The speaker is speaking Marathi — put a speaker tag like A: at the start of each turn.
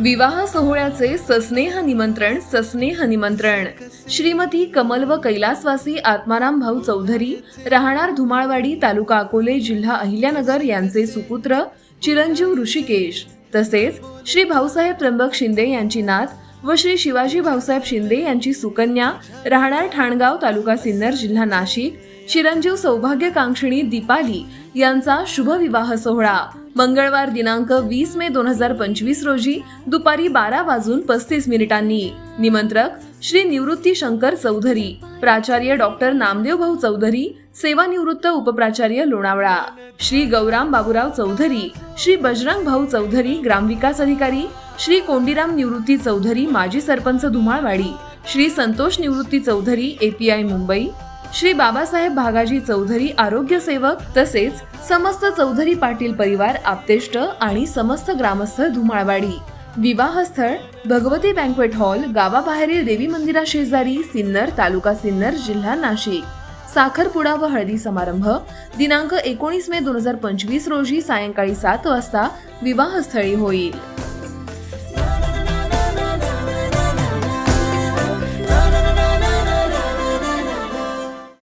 A: विवाह सोहळ्याचे सस्नेह निमंत्रण सस्नेह निमंत्रण. श्रीमती कमल व कैलासवासी आत्माराम भाऊ चौधरी राहणार धुमाळवाडी तालुका अकोले जिल्हा अहिल्यानगर यांचे सुपुत्र चिरंजीव ऋषिकेश. तसेच श्री भाऊसाहेब त्र्यंबक शिंदे यांची नात व श्री शिवाजी भाऊसाहेब शिंदे यांची सुकन्या राहणार ठाणगाव तालुका सिन्नर जिल्हा नाशिक चिरंजीव सौभाग्यकांक्षिणी दीपाली यांचा शुभविवाह सोहळा. मंगळवार दिनांक वीस मे दोन हजार पंचवीस रोजी दुपारी बारा वाजून पस्तीस मिनिटांनी. निमंत्रक श्री निवृत्ती शंकर चौधरी प्राचार्य डॉक्टर नामदेव भाऊ चौधरी सेवानिवृत्त उपप्राचार्य लोणावळा. श्री गौराम बाबूराव चौधरी श्री बजरंग भाऊ चौधरी ग्रामविकास अधिकारी श्री कोंडीराम निवृत्ती चौधरी माजी सरपंच धुमाळवाडी श्री संतोष निवृत्ती चौधरी एपीआय मुंबई श्री बाबासाहेब भागाजी चौधरी आरोग्य सेवक तसेच समस्त चौधरी पाटील परिवार आप्तेष्ट आणि समस्त ग्रामस्थ धुमाळवाडी. विवाहस्थळ भगवती बँकवेट हॉल गावाबाहेरील देवी मंदिरा शेजारी सिन्नर तालुका सिन्नर जिल्हा नाशिक. साखरपुडा व हळदी समारंभ दिनांक एकोणीस मे दोन हजार पंचवीस रोजी सायंकाळी सात वाजता विवाहस्थळी होईल.